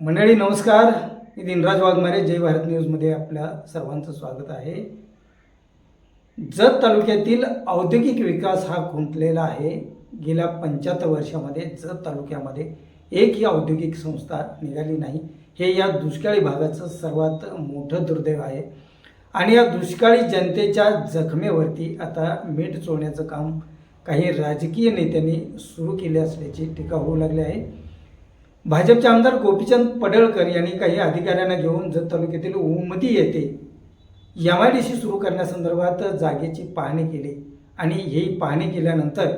मंडळी नमस्कार. मी दिनराज वाघमारे जय भारत न्यूजमध्ये आपल्या सर्वांचं स्वागत आहे. जत तालुक्यातील औद्योगिक विकास हा खुंटलेला आहे. गेल्या पंच्याहत्तर वर्षामध्ये जत तालुक्यामध्ये एकही औद्योगिक संस्था निघाली नाही. हे या दुष्काळी भागाचं सर्वात मोठं दुर्दैव आहे. आणि या दुष्काळी जनतेच्या जखमेवरती आता मीठ चोळण्याचं काम काही राजकीय नेत्यांनी सुरू केले असल्याची टीका होऊ लागली आहे. भाजपचे आमदार गोपीचंद पडळकर यांनी काही अधिकाऱ्यांना घेऊन जत तालुक्यातील उमदी येथे एम आय डी सी सुरू करण्यासंदर्भात जागेची पाहणी केली. आणि ही पाहणी केल्यानंतर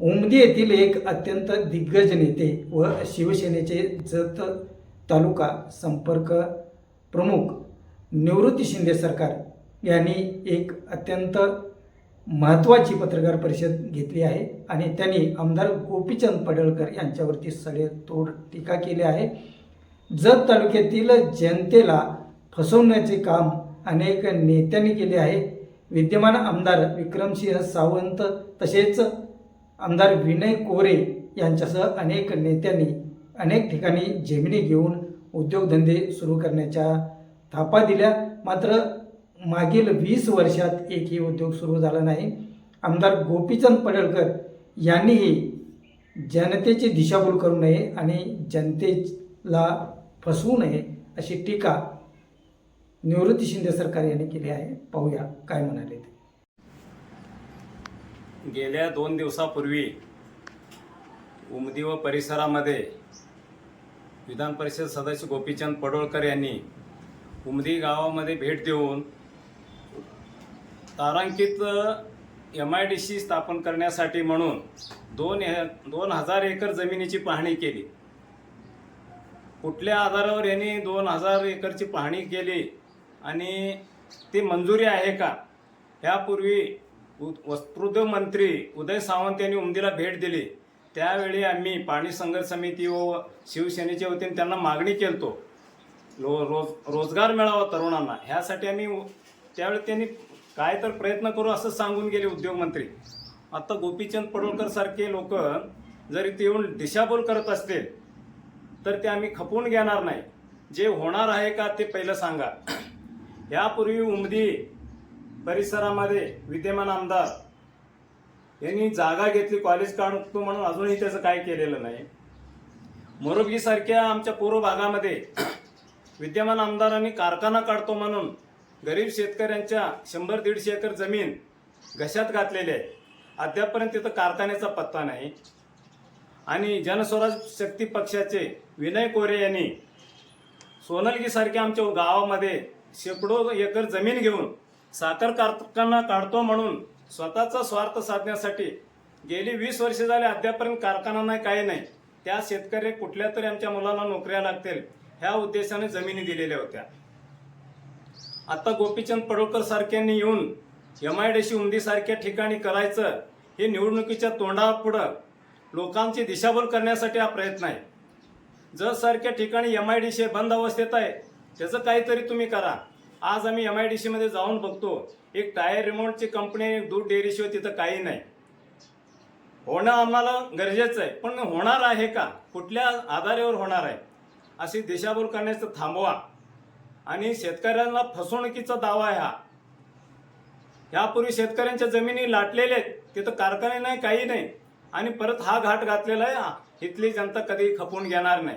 उमदी येथील एक अत्यंत दिग्गज नेते व शिवसेनेचे जत तालुका संपर्क प्रमुख निवृत्ती शिंदे सरकार यांनी एक अत्यंत महत्त्वाची पत्रकार परिषद घेतली आहे आणि त्यांनी आमदार गोपीचंद पडळकर यांच्यावरती सडेतोड टीका केली आहे. जत तालुक्यातील जनतेला फसवण्याचे काम अनेक नेत्यांनी केले आहे. विद्यमान आमदार विक्रमसिंह सावंत तसेच आमदार विनय कोरे यांच्यासह अनेक नेत्यांनी अनेक ठिकाणी जेमिनी घेऊन उद्योगधंदे सुरू करण्याच्या थापा दिल्या. मात्र मागील वीस वर्षात एकही उद्योग सुरू झाला नाही. आमदार गोपीचंद पडळकर यांनीही जनतेची दिशाभूल करू नये आणि जनतेला फसवू नये अशी टीका निवृत्ती शिंदे सरकार यांनी केली आहे. पाहूया काय म्हणाले ते. गेल्या दोन दिवसापूर्वी उमदी व परिसरामध्ये विधान परिषद सदस्य गोपीचंद पडोळकर यांनी उमदी गावामध्ये भेट देऊन तारांकित एम आय डी सी स्थापन करण्यासाठी म्हणून दोन दोन हजार एकर जमिनीची पाहणी केली. कुठल्या आधारावर यांनी दोन हजार एकरची पाहणी केली आणि ती मंजुरी आहे का? यापूर्वी उ- वस्त्रोद्योग मंत्री उदय सावंत यांनी उमदीला भेट दिली. त्यावेळी आम्ही पाणी संघर्ष समिती व शिवसेनेच्या वतीने त्यांना मागणी केलतो. रो रोज रोजगार मिळावा तरुणांना. ह्यासाठी आम्ही त्यावेळी त्यांनी काय तर प्रयत्न करू असं सांगून गेले उद्योगमंत्री. आता गोपीचंद पडोळकर सारखे लोक जर इथे येऊन दिशाभूल करत असतील तर ते आम्ही खपवून घेणार नाही. जे होणार आहे का ते पहिलं सांगा. यापूर्वी उमदी परिसरामध्ये विद्यमान आमदार यांनी जागा घेतली कॉलेज काढतो म्हणून अजूनही त्याचं काय केलेलं नाही. मोरबीसारख्या आमच्या पूर्व भागामध्ये विद्यमान आमदारांनी कारखाना काढतो म्हणून गरीब शेतकऱ्यांच्या शंभर दीडशे एकर जमीन घशात घातलेली आहे. अद्यापपर्यंत तिथं कारखान्याचा पत्ता नाही. आणि जनस्वराज शक्ती पक्षाचे विनय कोरे यांनी सोनलगीसारख्या आमच्या गावामध्ये शेकडो एकर जमीन घेऊन साखर कारखाना काढतो म्हणून स्वतःचा स्वार्थ साधण्यासाठी गेली वीस वर्षे झाले अद्यापर्यंत कारखाना नाही काही नाही. त्या शेतकरी कुठल्या तरी आमच्या मुलांना नोकऱ्या लागतील ह्या उद्देशाने जमिनी दिलेल्या होत्या. आता गोपीचंद पडोळकर सारख्यांनी येऊन एम आय डी सी उमदीसारख्या ठिकाणी करायचं हे निवडणुकीच्या तोंडापुढं लोकांची दिशाभूल करण्यासाठी हा प्रयत्न आहे. जर सारख्या ठिकाणी एम आय डी सी बंद अवस्थेत आहे त्याचं काहीतरी तुम्ही करा. आज आम्ही एम आय डी सीमध्ये जाऊन बघतो एक टायर रिमोटची कंपनी एक दूध डेअरीशिवाय तिथं काही नाही. होणं आम्हाला गरजेचं आहे पण होणार आहे का? कुठल्या आधारेवर होणार आहे? अशी दिशाभूल करण्याचं थांबवा. आणि शेतकऱ्यांना फसवणुकीचा दावा आहे हा. यापूर्वी शेतकऱ्यांच्या जमिनी लाटलेल्या आहेत. तिथं कारखाने नाही काही नाही. आणि परत हा घाट घातलेला आहे हा. इथली जनता कधी खपवून घेणार नाही.